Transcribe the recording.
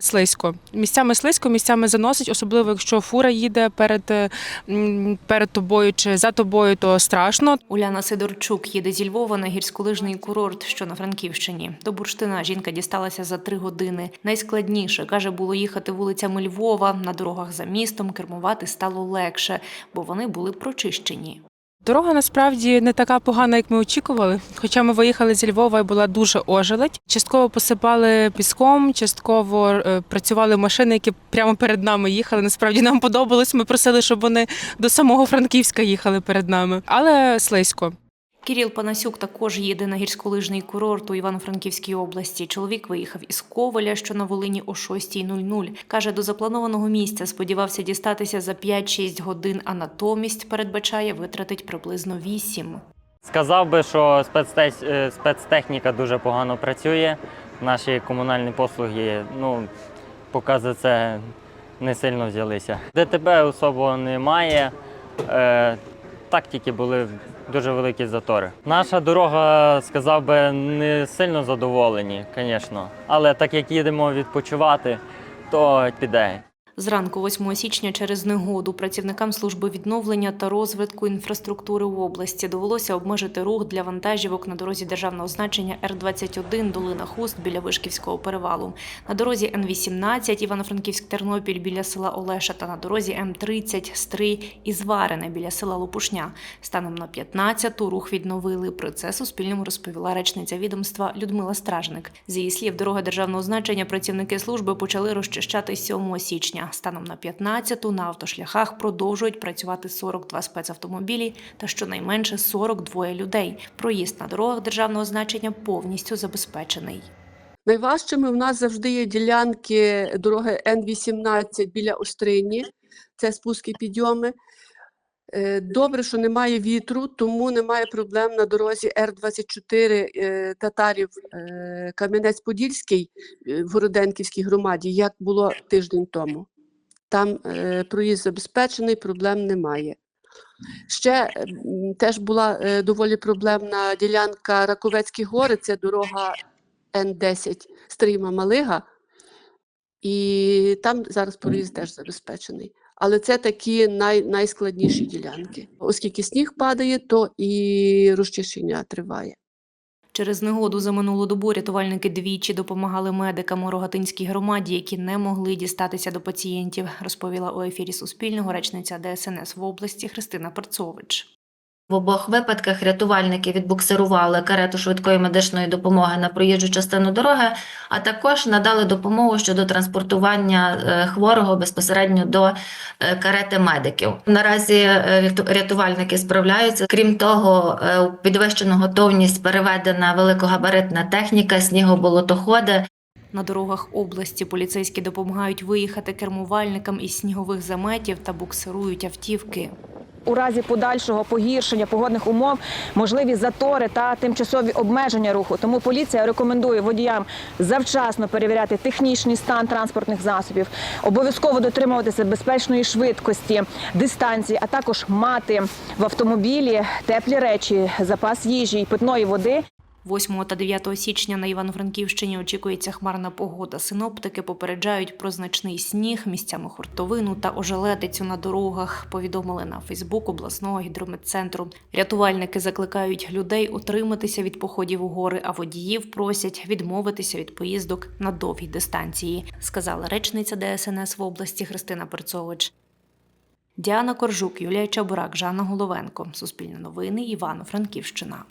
Слизько. Місцями слизько, місцями заносить, особливо якщо фура їде перед, е, перед тобою чи за тобою, то страшно. Уляна Сидорчук їде зі Львова на гірськолижний курорт, що на Франківщині. До бурштина жінка дісталася за три години. Найскладніше каже, було їхати вулицями Львова. На дорогах за містом кермувати стало легше, бо вони були прочищені. Дорога насправді не така погана, як ми очікували. Хоча ми виїхали зі Львова і була дуже ожеледь. Частково посипали піском, частково е, працювали машини, які прямо перед нами їхали. Насправді нам подобалось. Ми просили, щоб вони до самого Франківська їхали перед нами, але слизько. Кіріл Панасюк також їде на гірськолижний курорт у Івано-Франківській області. Чоловік виїхав із Коваля, що на Волині о 6.00. Каже, до запланованого місця сподівався дістатися за 5-6 годин, а натомість передбачає витратить приблизно 8. Сказав би, що е, спецтехніка дуже погано працює. Наші комунальні послуги, ну, поки за це не сильно взялися. ДТП особо немає. Е, так тільки були дуже великі затори. Наша дорога, сказав би, не сильно задоволені, звісно. Але так як їдемо відпочивати, то піде. Зранку 8 січня через негоду працівникам служби відновлення та розвитку інфраструктури в області довелося обмежити рух для вантажівок на дорозі державного значення Р-21 Долина Хуст біля Вишківського перевалу, на дорозі Н-18 Івано-Франківськ-Тернопіль біля села Олеша та на дорозі М-30 Стрий і Зварене біля села Лопушня. Станом на 15-ту рух відновили. Про це Суспільному розповіла речниця відомства Людмила Стражник. З її слів, дорога державного значення працівники служби почали розчищати 7 січня. Станом на 15-ту на автошляхах продовжують працювати 42 спецавтомобілі та щонайменше 42 людей. Проїзд на дорогах державного значення повністю забезпечений. Найважчими в нас завжди є ділянки дороги Н-18 біля Острині, це спуски підйоми. Е, Добре, що немає вітру, тому немає проблем на дорозі Р-24 е, татарів е, Кам'янець-Подільський в Городенківській громаді, як було тиждень тому. Там е, проїзд забезпечений, проблем немає. Ще е, теж була е, доволі проблемна ділянка Раковецькі гори, це дорога Н10 Стрийма Малига, і там зараз проїзд теж забезпечений. Але це такі най, найскладніші ділянки. Оскільки сніг падає, то і розчищення триває. Через негоду за минулу добу рятувальники двічі допомагали медикам у Рогатинській громаді, які не могли дістатися до пацієнтів, розповіла у ефірі Суспільного речниця ДСНС в області Христина Перцович. В обох випадках рятувальники відбуксирували карету швидкої медичної допомоги на проїжджу частину дороги, а також надали допомогу щодо транспортування е, хворого безпосередньо до е, карети медиків. Наразі е, рятувальники справляються. Крім того, підвищену готовність переведена великогабаритна техніка, снігоболотоходи, На дорогах області поліцейські допомагають виїхати кермувальникам із снігових заметів та буксирують автівки. У разі подальшого погіршення погодних умов можливі затори та тимчасові обмеження руху. Тому поліція рекомендує водіям завчасно перевіряти технічний стан транспортних засобів, обов'язково дотримуватися безпечної швидкості, дистанції, а також мати в автомобілі теплі речі, запас їжі й питної води. 8 та 9 січня на Івано-Франківщині очікується хмарна погода. Синоптики попереджають про значний сніг, місцями хуртовину та ожеледицю на дорогах. Повідомили на Фейсбук обласного гідрометцентру. Рятувальники закликають людей утриматися від походів у гори, а водіїв просять відмовитися від поїздок на довгі дистанції, сказала речниця ДСНС в області Христина Перцович. Діана Коржук, Юлія Чабурак, Жанна Головенко. Суспільне новини, Івано-Франківщина.